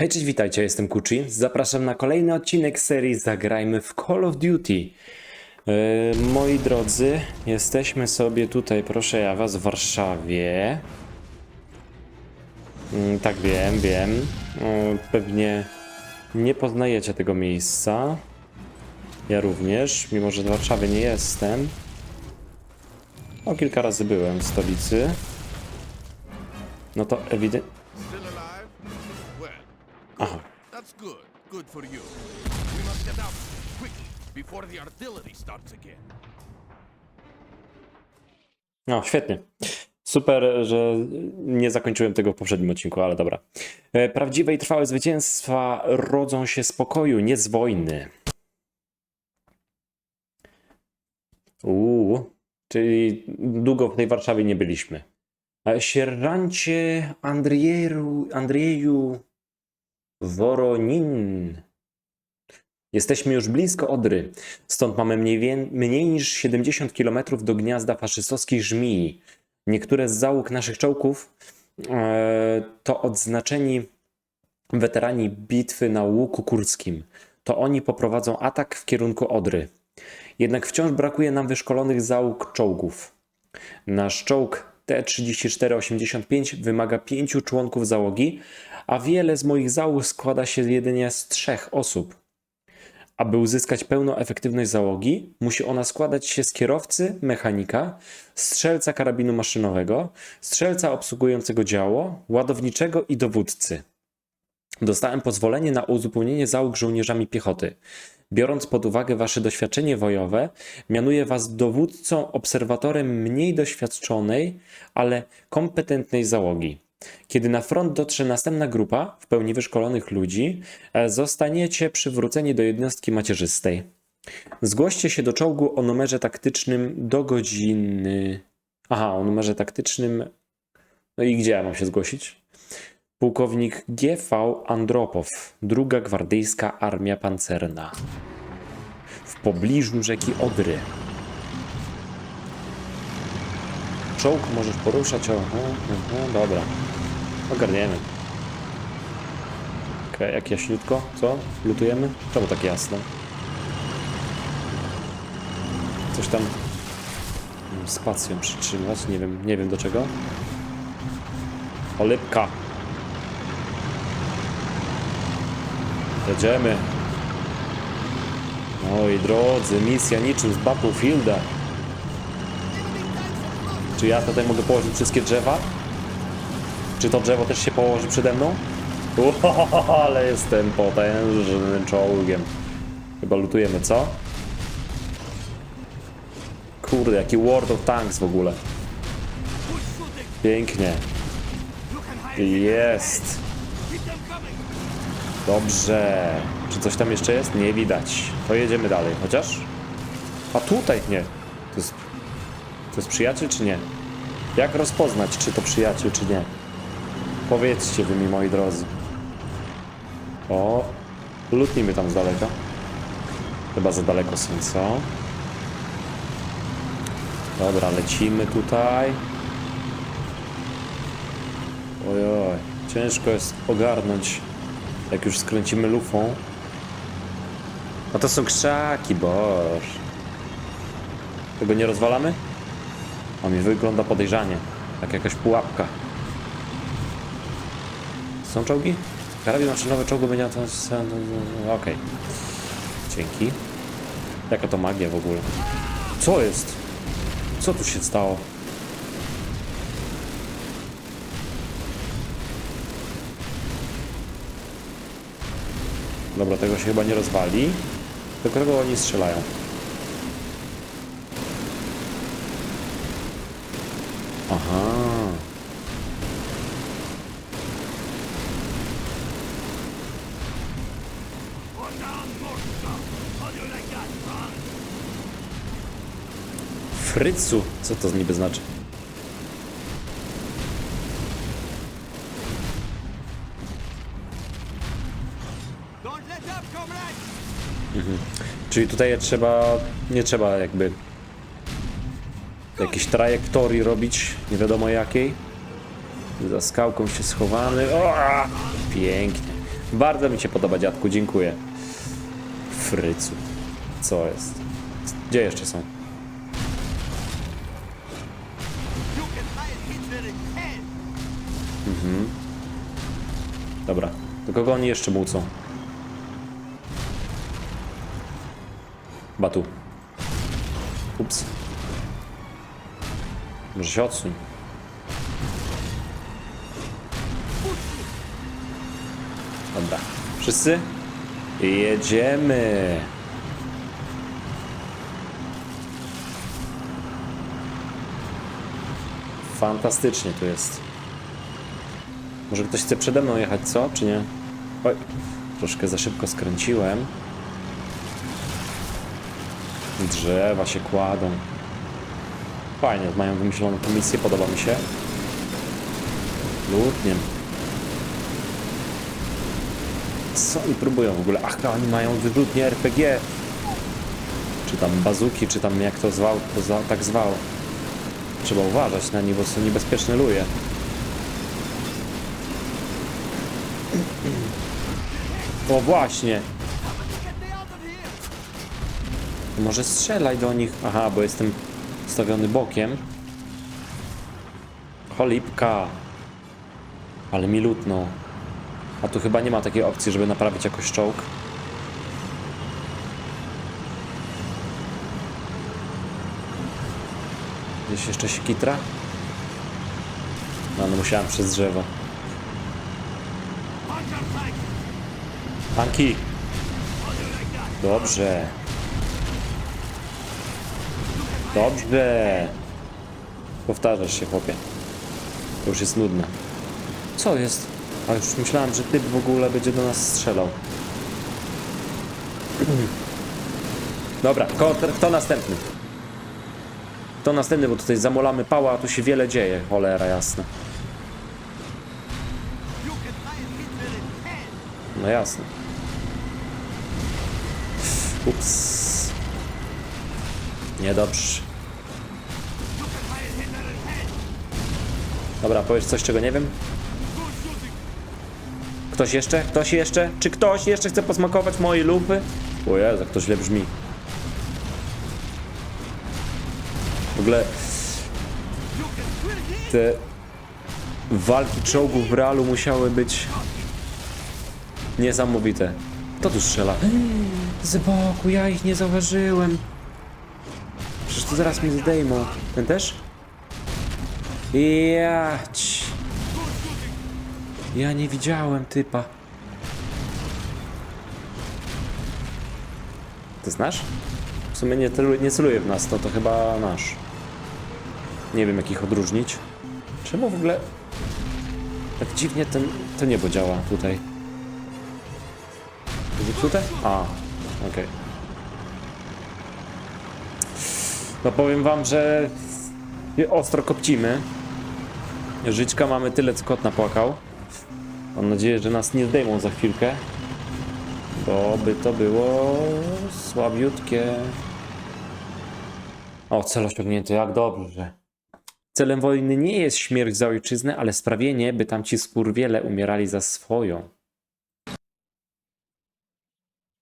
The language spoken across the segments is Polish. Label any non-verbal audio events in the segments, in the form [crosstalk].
Hej, cześć, witajcie, jestem Kuchi. Zapraszam na kolejny odcinek serii Zagrajmy w Call of Duty. E, moi drodzy, jesteśmy sobie tutaj, proszę ja was, w Warszawie. Mm, tak, wiem, wiem. E, pewnie nie poznajecie tego miejsca. Ja również, mimo że w Warszawie nie jestem. O, kilka razy byłem w stolicy. No to ewidentnie... good. For you. We must get out quick before the artillery starts again. No, świetnie. Super, że nie zakończyłem tego w poprzednim odcinku, ale dobra. E, Prawdziwe i trwałe zwycięstwa rodzą się z pokoju, nie z wojny. Uuu, czyli długo w tej Warszawie nie byliśmy. E, Sierżancie Andrieju, Andrieju Woronin. Jesteśmy już blisko Odry, stąd mamy mniej, mniej niż 70 km do gniazda faszystowskich żmii. Niektóre z załóg naszych czołgów e, to odznaczeni weterani bitwy na Łuku Kurskim. To oni poprowadzą atak w kierunku Odry. Jednak wciąż brakuje nam wyszkolonych załóg czołgów. Nasz czołg T-34-85 wymaga pięciu członków załogi, a wiele z moich załóg składa się jedynie z trzech osób. Aby uzyskać pełną efektywność załogi, musi ona składać się z kierowcy, mechanika, strzelca karabinu maszynowego, strzelca obsługującego działo, ładowniczego i dowódcy. Dostałem pozwolenie na uzupełnienie załóg żołnierzami piechoty. Biorąc pod uwagę wasze doświadczenie wojowe, mianuję was dowódcą, obserwatorem mniej doświadczonej, ale kompetentnej załogi. Kiedy na front dotrze następna grupa w pełni wyszkolonych ludzi, e, zostaniecie przywróceni do jednostki macierzystej. Zgłoście się do czołgu o numerze taktycznym do godziny. Aha, o numerze taktycznym. No i gdzie ja mam się zgłosić? Pułkownik GV Andropow, druga gwardyjska armia pancerna. W pobliżu rzeki Odry. Czołg możesz poruszać. O, o, o, dobra. Ogarniemy. Okej, jak jaśniutko? Co? Lutujemy? Czemu tak jasno? Coś tam mm, spacją przytrzymać, nie wiem, nie wiem do czego. Olipka. Jedziemy. Moi drodzy, misja niczym z Battlefielda. Czy ja tutaj mogę położyć wszystkie drzewa? Czy to drzewo też się położy przede mną? Uhohoho, ale jestem potężnym czołgiem. Chyba lutujemy, co? Kurde, jaki World of Tanks w ogóle. Pięknie. Jest. Dobrze. Czy coś tam jeszcze jest? Nie widać. To jedziemy dalej. Chociaż? A tutaj nie. To jest, przyjaciel czy nie? Jak rozpoznać, czy to przyjaciel, czy nie? Powiedzcie wy mi, moi drodzy. O, lutnijmy tam z daleka. Chyba za daleko są, co? Dobra, lecimy tutaj. Ojoj, ciężko jest ogarnąć, jak już skręcimy lufą. A to są krzaki, boż. Tego nie rozwalamy? A mi wygląda podejrzanie. Jak jakaś pułapka. Są czołgi? Karabin maszynowy czołgu będzie na. Okej. Dzięki. Jaka to magia w ogóle? Co jest? Co tu się stało? Dobra, tego się chyba nie rozwali. Do kogo oni strzelają? Aha. Frycu, co to niby znaczy? Comrades! Czyli tutaj trzeba, nie trzeba jakby jakiejś trajektorii robić, nie wiadomo jakiej. Za skałką się schowamy. O, pięknie. Bardzo mi się podoba, dziadku, dziękuję. Frycu. Co jest? Gdzie jeszcze są? Dobra. Do kogo oni jeszcze mucą? Batu. Ups. Może się odsuń. Dobra. Wszyscy? Jedziemy. Fantastycznie tu jest. Może ktoś chce przede mną jechać, co? Czy nie? Oj, troszkę za szybko skręciłem. Drzewa się kładą. Fajnie, mają wymyśloną tę misję, podoba mi się. Lutnie. Co oni próbują w ogóle? Ach, oni mają wyrzutnie RPG. Czy tam bazuki, czy tam jak to zwał, to za, tak zwał. Trzeba uważać na nie, bo są niebezpieczne luje. O właśnie. Of here. Może strzelaj do nich. Aha, bo jestem stawiony bokiem. Cholipka. Ale mi lutną. A tu chyba nie ma takiej opcji, żeby naprawić jakoś czołg. Gdzieś jeszcze się kitra? No, no musiałem przez drzewo. Tanki! Dobrze. Dobrze. Powtarzasz się, chłopie. To już jest nudne. Co jest? A już myślałem, że typ w ogóle będzie do nas strzelał. [clears throat] Dobra, kto, kto następny? Kto następny, bo tutaj zamolamy pała, a tu się wiele dzieje. Cholera jasna. No jasne. Ups. Niedobrze. Dobra, powiesz coś, czego nie wiem? Ktoś jeszcze? Ktoś jeszcze? Czy ktoś jeszcze chce posmakować mojej lupy? O Jezu, jak to źle brzmi. W ogóle te walki czołgów w realu musiały być niesamowite. Kto tu strzela? Z boku, ja ich nie zauważyłem. Przecież to zaraz mnie zdejmą. Ten też? Jać. Ja nie widziałem typa. Ty znasz? W sumie nie, celuje, nie celuje w nas, to to chyba nasz. Nie wiem jak ich odróżnić. Czemu w ogóle tak dziwnie ten, to niebo działa tutaj? Zepsute? A, okej. No powiem wam, że ostro kopcimy. Żyćka mamy tyle, co kot napłakał. Mam nadzieję, że nas nie zdejmą za chwilkę. Bo by to było słabiutkie. O, cel osiągnięty, jak dobrze. Celem wojny nie jest śmierć za ojczyznę, ale sprawienie, by tamci skurwiele umierali za swoją.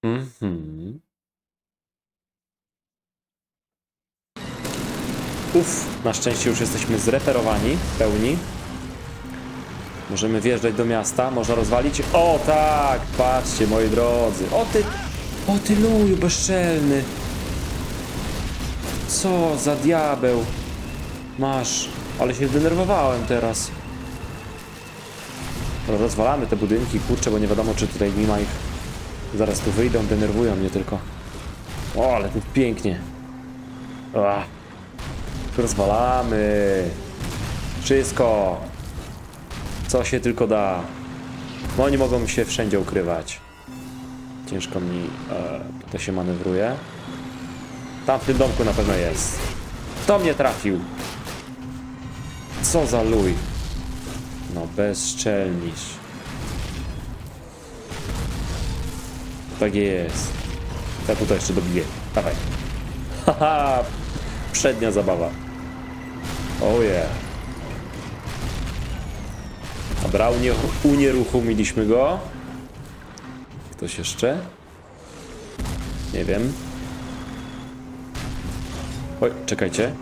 Mhm. Uff, na szczęście już jesteśmy zreperowani w pełni. Możemy wjeżdżać do miasta, można rozwalić. O tak, patrzcie moi drodzy. O ty, o ty luju bezczelny. Co za diabeł. Masz, ale się zdenerwowałem teraz. Rozwalamy te budynki, kurczę, bo nie wiadomo czy tutaj nie ma ich. Zaraz tu wyjdą, denerwują mnie tylko. O, ale tu pięknie. Rozwalamy. Wszystko. Co się tylko da. No oni mogą się wszędzie ukrywać. Ciężko mi e, tutaj się manewruje. Tam w tym domku na pewno jest. Kto mnie trafił? Co za luj. No bezczelnisz. Tak jest. Ja tutaj jeszcze dobiję. Dawaj. Haha. Przednia zabawa. Oh yeah. Dobra, unie- unieruchomiliśmy go. Ktoś jeszcze? Nie wiem. Oj, czekajcie.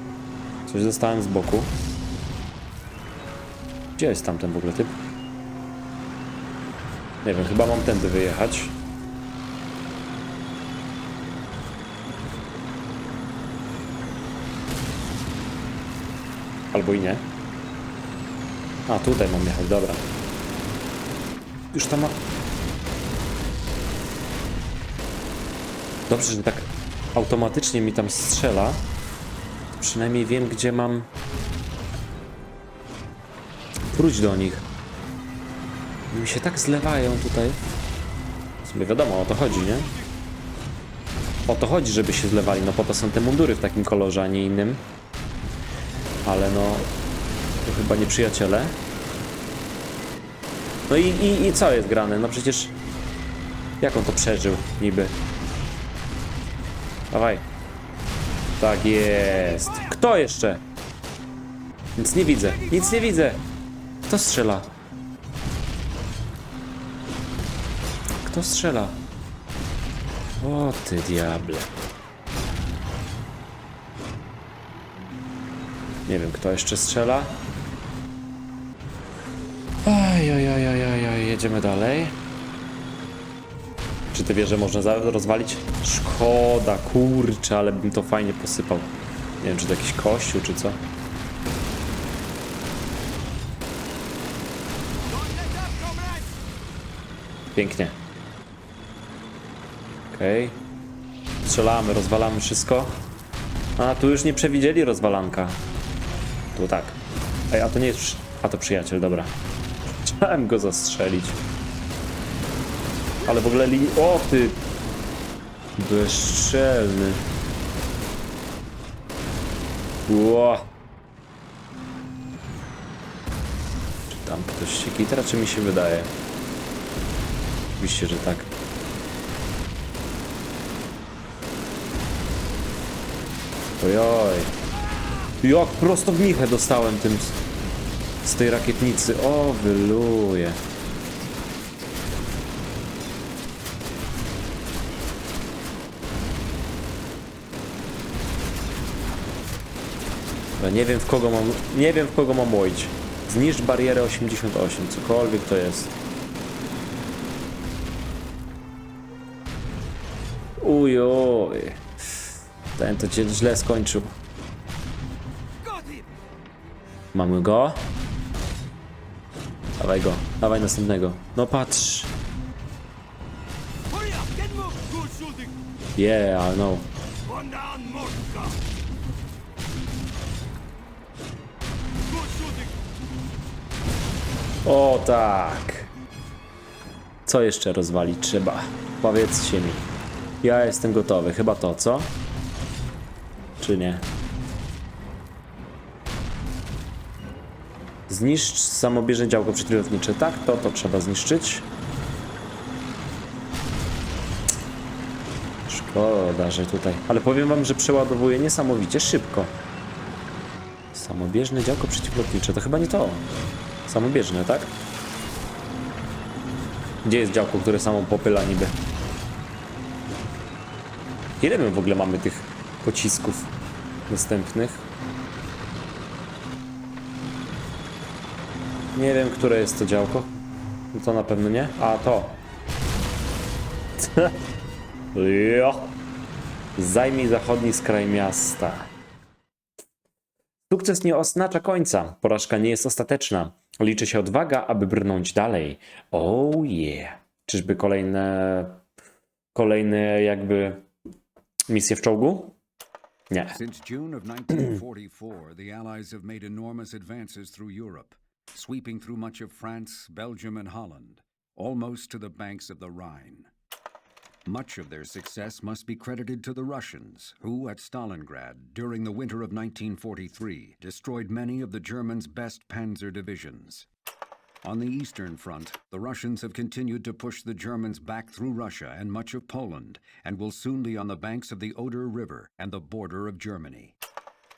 Coś dostałem z boku. Gdzie jest tamten w ogóle typ? Nie wiem, chyba mam tędy wyjechać. Albo i nie. A, tutaj mam jechać, dobra. Już tam ma... Dobrze, że tak automatycznie mi tam strzela. Przynajmniej wiem, gdzie mam wróć do nich. Mi się tak zlewają tutaj. W sumie wiadomo, o to chodzi, nie? O to chodzi, żeby się zlewali. No po to są te mundury w takim kolorze, a nie innym. Ale no... To chyba nie przyjaciele. No i, i, i co jest grane? No przecież... Jak on to przeżył, niby? Dawaj. Tak jest. Kto jeszcze? Nic nie widzę. Nic nie widzę. Kto strzela? Kto strzela? O ty diable. Nie wiem, kto jeszcze strzela. Aj, aj, aj, aj, aj, aj, jedziemy dalej. Czy te wieże można rozwalić? Szkoda, kurczę, ale bym to fajnie posypał. Nie wiem, czy to jakiś kościół, czy co. Pięknie. Okej. Strzelamy, rozwalamy wszystko. A, tu już nie przewidzieli rozwalanka. Tu tak. Ej, a to nie jest... przy- A, to przyjaciel, dobra. Chciałem go zastrzelić. Ale w ogóle linii... O, ty! Bezstrzelny. Ło. Czy tam ktoś się kitra, czy mi się wydaje? Oczywiście, że tak. Ojoj. Jak prosto w michę dostałem tym z, tej rakietnicy. O, wyluje. Dobra, nie wiem w kogo mam. Nie wiem w kogo mam łoić. Zniszcz barierę 88, cokolwiek to jest. Ujoj. Ten to cię źle skończył. Mamy go. Dawaj go, dawaj następnego. No patrz. Yeah, I know. O tak. Co jeszcze rozwalić trzeba? Powiedzcie mi. Ja jestem gotowy. Chyba to, co? Czy nie? Zniszcz samobieżne działko przeciwlotnicze. Tak, to to trzeba zniszczyć. Szkoda, że tutaj. Ale powiem wam, że przeładowuje niesamowicie szybko. Samobieżne działko przeciwlotnicze. To chyba nie to. Samobieżne, tak? Gdzie jest działko, które samo popyla niby? Ile my w ogóle mamy tych pocisków dostępnych? Nie wiem, które jest to działko. No to na pewno nie. A, to. [laughs] jo. Zajmij zachodni skraj miasta. Sukces nie oznacza końca. Porażka nie jest ostateczna. Liczy się odwaga, aby brnąć dalej. Oh yeah. Czyżby kolejne. Kolejne jakby misje w czołgu? Nie. Since June of 1944, the Allies have made enormous advances through Europe, sweeping through much of France, Belgium, and Holland, almost to the banks of the Rhine. Much of their success must be credited to the Russians, who, at Stalingrad, during the winter of 1943, destroyed many of the Germans' best panzer divisions. On the Eastern Front, the Russians have continued to push the Germans back through Russia and much of Poland, and will soon be on the banks of the Oder River and the border of Germany.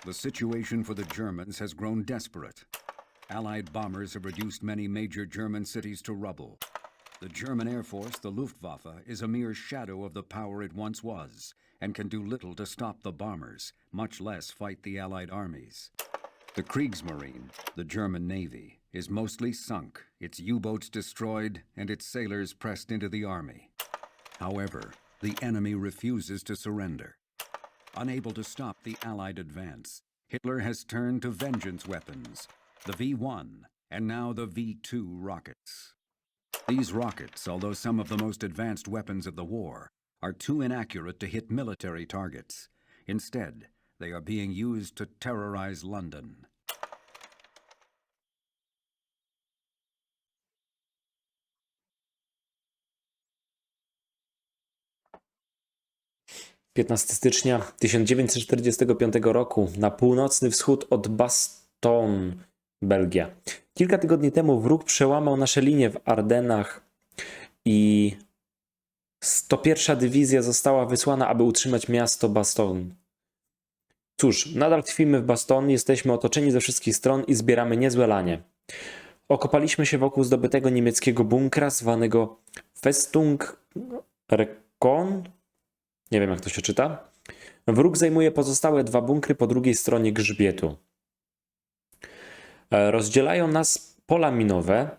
The situation for the Germans has grown desperate. Allied bombers have reduced many major German cities to rubble. The German Air Force, the Luftwaffe, is a mere shadow of the power it once was, and can do little to stop the bombers, much less fight the Allied armies. The Kriegsmarine, the German Navy, is mostly sunk, its U boats destroyed, and its sailors pressed into the army. However, the enemy refuses to surrender. Unable to stop the Allied advance, Hitler has turned to vengeance weapons the V 1 and now the V 2 rockets. These rockets, although some of the most advanced weapons of the war, are too inaccurate to hit military targets. Instead, they are being used to terrorize London. Piętnasty stycznia 1945 roku na północny wschód od Bastogne, Belgia. Kilka tygodni temu wróg przełamał nasze linie w Ardennach i 101 dywizja została wysłana, aby utrzymać miasto Bastogne. Cóż, nadal tkwimy w Bastogne, jesteśmy otoczeni ze wszystkich stron i zbieramy niezłe lanie. Okopaliśmy się wokół zdobytego niemieckiego bunkra zwanego Festung Rekon. Nie wiem, jak to się czyta. Wróg zajmuje pozostałe dwa bunkry po drugiej stronie grzbietu. E, Rozdzielają nas pola minowe,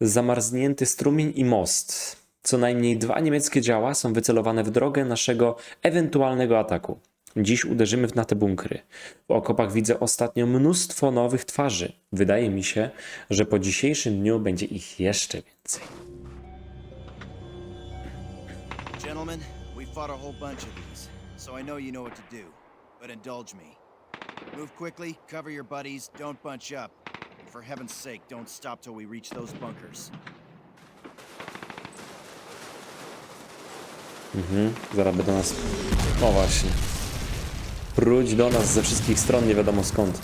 zamarznięty strumień i most. Co najmniej dwa niemieckie działa są wycelowane w drogę naszego ewentualnego ataku. Dziś uderzymy na te bunkry. W okopach widzę ostatnio mnóstwo nowych twarzy. Wydaje mi się, że po dzisiejszym dniu będzie ich jeszcze więcej. Gentlemen, we fought a whole bunch of these, so I know you know what to do. But indulge me. Move quickly, cover your buddies, don't bunch up. And for heaven's sake, don't stop till we reach those bunkers. Mhm, zaraz by do nas. O właśnie. Próć do nas ze wszystkich stron, nie wiadomo skąd.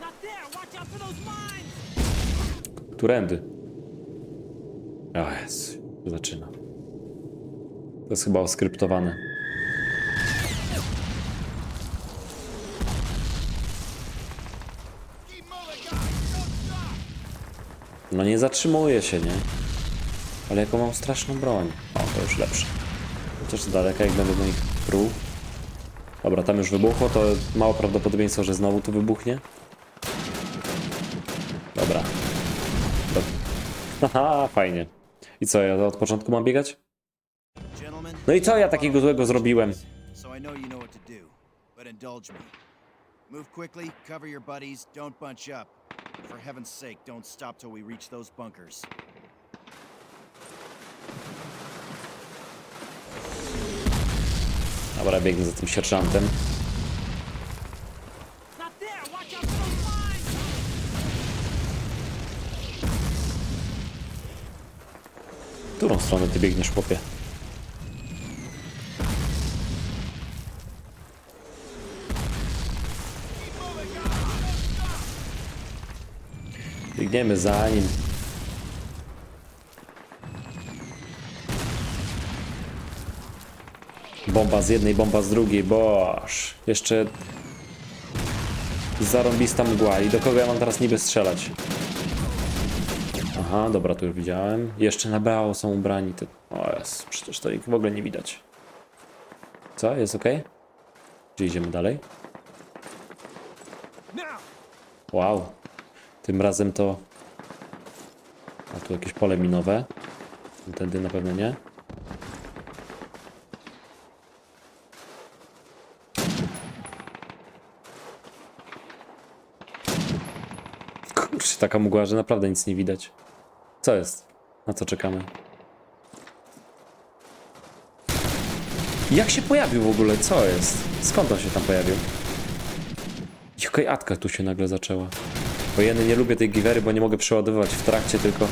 Not there! Watch out for those mines! Którędy? O Jezu, zaczyna. To jest chyba oskryptowane. No nie zatrzymuje się, nie? Ale jaką mam straszną broń. O, to już lepsze. Chociaż z daleka, jak będę do nich pruł. Dobra, tam już wybuchło, to mało prawdopodobieństwo, że znowu tu wybuchnie. Dobra. Do... [laughs] Haha, fajnie. I co, ja od początku mam biegać? No i co ja takiego złego zrobiłem? Move quickly, cover your buddies, don't bunch up. For heaven's sake, don't stop till we reach those bunkers. Dobra, biegnę za tym sierżantem. Którą stronę ty biegniesz, chłopie? Biegniemy za nim. Bomba z jednej, bomba z drugiej, boż. Jeszcze zarąbista mgła. I do kogo ja mam teraz niby strzelać? Aha, dobra, tu już widziałem. Jeszcze na biało są ubrani. Te... O jest, przecież to ich w ogóle nie widać. Co, jest ok? Gdzie idziemy dalej? Wow. Tym razem to... A tu jakieś pole minowe. Tędy na pewno nie. Kurczę, taka mgła, że naprawdę nic nie widać. Co jest? Na co czekamy? Jak się pojawił w ogóle? Co jest? Skąd on się tam pojawił? Jaka atka tu się nagle zaczęła. Bo ja nie lubię tej giwery, bo nie mogę przeładowywać w trakcie, tylko...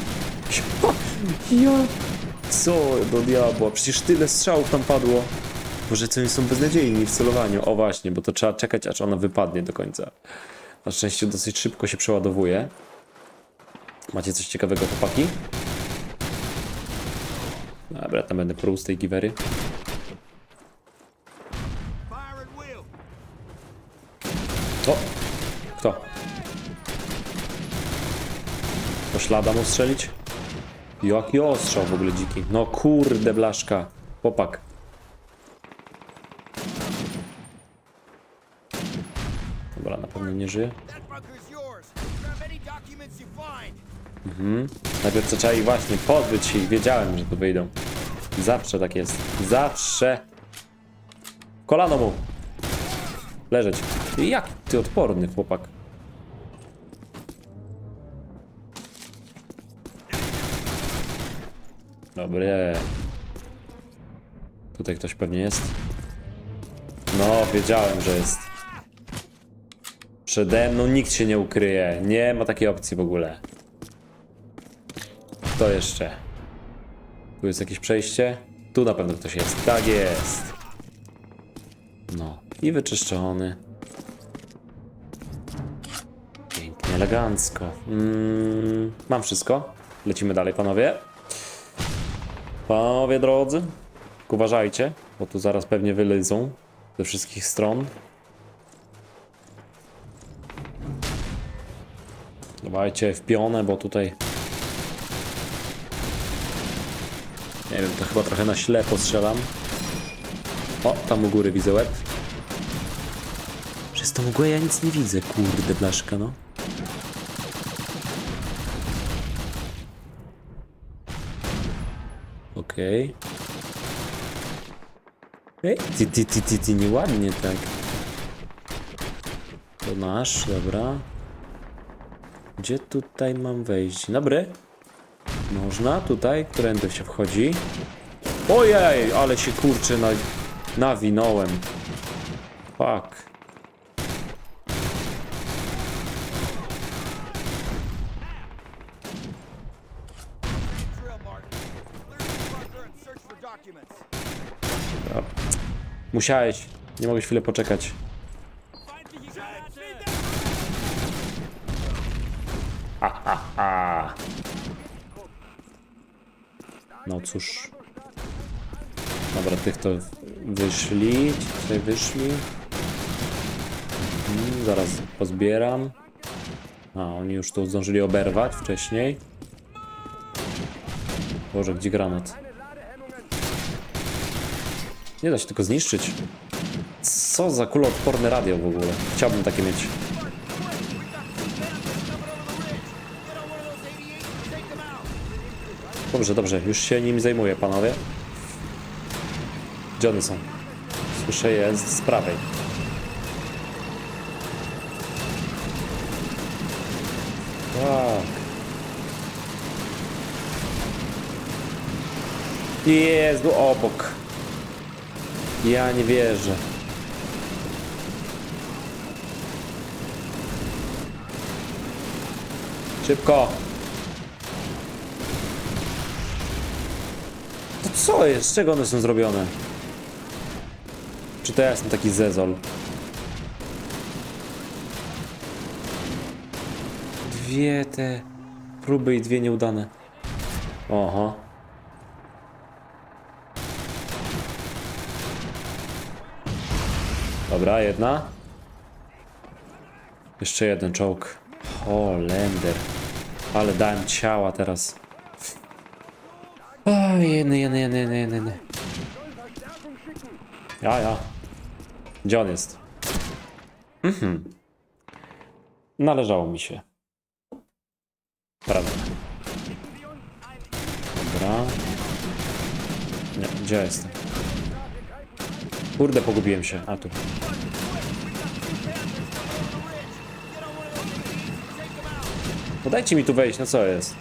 [laughs] Ja... Co do diabła? Przecież tyle strzałów tam padło. Boże, co oni są beznadziejni w celowaniu. O właśnie, bo to trzeba czekać, aż ona wypadnie do końca. Na szczęście dosyć szybko się przeładowuje. Macie coś ciekawego, chłopaki? Dobra, tam będę prół z tej giwery. Szlada mu strzelić? Jaki ostrzał w ogóle dziki. No kurde, blaszka. Chłopak. Dobra, na pewno nie żyje. Find. Najpierw to trzeba ich właśnie pozbyć się ich. Wiedziałem, że tu wyjdą. Zawsze tak jest. Zawsze. Kolano mu. Leżeć. Jak ty odporny, chłopak. Dobre. Tutaj ktoś pewnie jest. No, wiedziałem, że jest. Przede mną nikt się nie ukryje. Nie ma takiej opcji w ogóle. To jeszcze. Tu jest jakieś przejście. Tu na pewno ktoś jest. Tak jest. No. I wyczyszczony. Pięknie, elegancko. Mm, mam wszystko. Lecimy dalej, panowie. Panowie drodzy. Uważajcie, bo tu zaraz pewnie wylyzą ze wszystkich stron. Dawajcie w pionę, bo tutaj Nie wiem, to chyba trochę na ślepo strzelam. O, tam u góry widzę łeb. Przez tą mgłę ja nic nie widzę, kurde blaszka, no. Okej. Ej, ty, ty, ty, ty, ty, nieładnie tak. To nasz, dobra. Gdzie tutaj mam wejść? Dobry. Można tutaj, którędy się wchodzi. Ojej, ale się kurczę na, nawinąłem. Fuck. Musiałeś. Nie mogłeś chwilę poczekać. Find me, you got A. No cóż. Dobra, tych to wyszli. Ci tutaj wyszli. Mhm, zaraz pozbieram. A, oni już tu zdążyli oberwać wcześniej. Boże, gdzie granat? Nie da się tylko zniszczyć. Co za kuloodporne radio w ogóle. Chciałbym takie mieć. Dobrze, dobrze, już się nim zajmuję, panowie. Gdzie są? Słyszę je z, prawej. Tak. Jest obok. Ja nie wierzę. Szybko. To co jest? Z czego one są zrobione? Czy to ja jestem taki zezol? Dwie te próby i dwie nieudane. Oho. Dobra, jedna. Jeszcze jeden czołg. Holender. Ale dałem ciała teraz. Jeny, jeny, jeny, jeny, jeny. Ja, ja. Gdzie on jest? Mhm. Należało mi się. Prawda. Dobra. Nie, gdzie jestem? Kurde, pogubiłem się. A tu. Podajcie mi tu wejść, no co jest?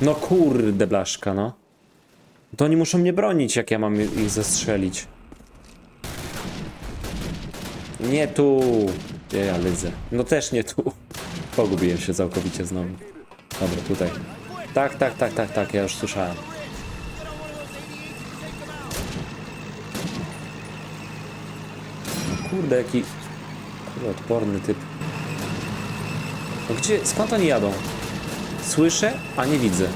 No kurde blaszka, no. To oni muszą mnie bronić, jak ja mam ich zastrzelić. Nie tu. Ja, ja lydzę. No też nie tu. Pogubiłem się całkowicie znowu. Dobra, tutaj. Tak, tak, tak, tak, tak, ja już słyszałem. No kurde, jaki... Kurde, odporny typ. No gdzie, skąd oni jadą? Słyszę, a nie widzę.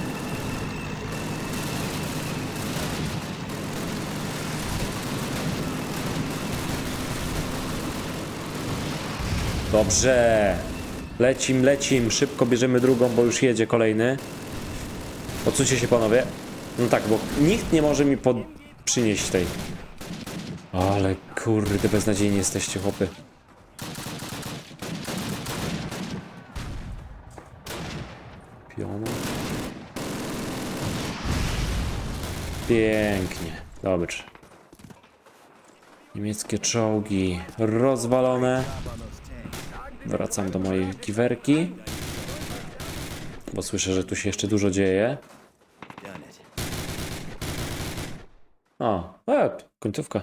Dobrze. Lecim, lecim. Szybko bierzemy drugą, bo już jedzie kolejny. Odsuńcie się panowie. No tak, bo nikt nie może mi pod... przynieść tej. Ale kurde, beznadziejni jesteście, chłopy. Piona. Pięknie. Dobrze. Niemieckie czołgi rozwalone. Wracam do mojej kiwerki. Bo słyszę, że tu się jeszcze dużo dzieje. O, e, końcówka.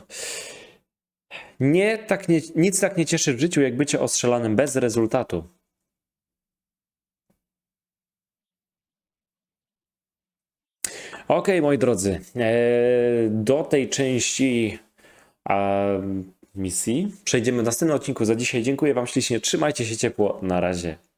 Nie, tak nie, nic tak nie cieszy w życiu, jak bycie ostrzelanym bez rezultatu. Okej, moi drodzy, e, do tej części a, misji przejdziemy w następnym odcinku. Za dzisiaj dziękuję Wam ślicznie, trzymajcie się ciepło, na razie.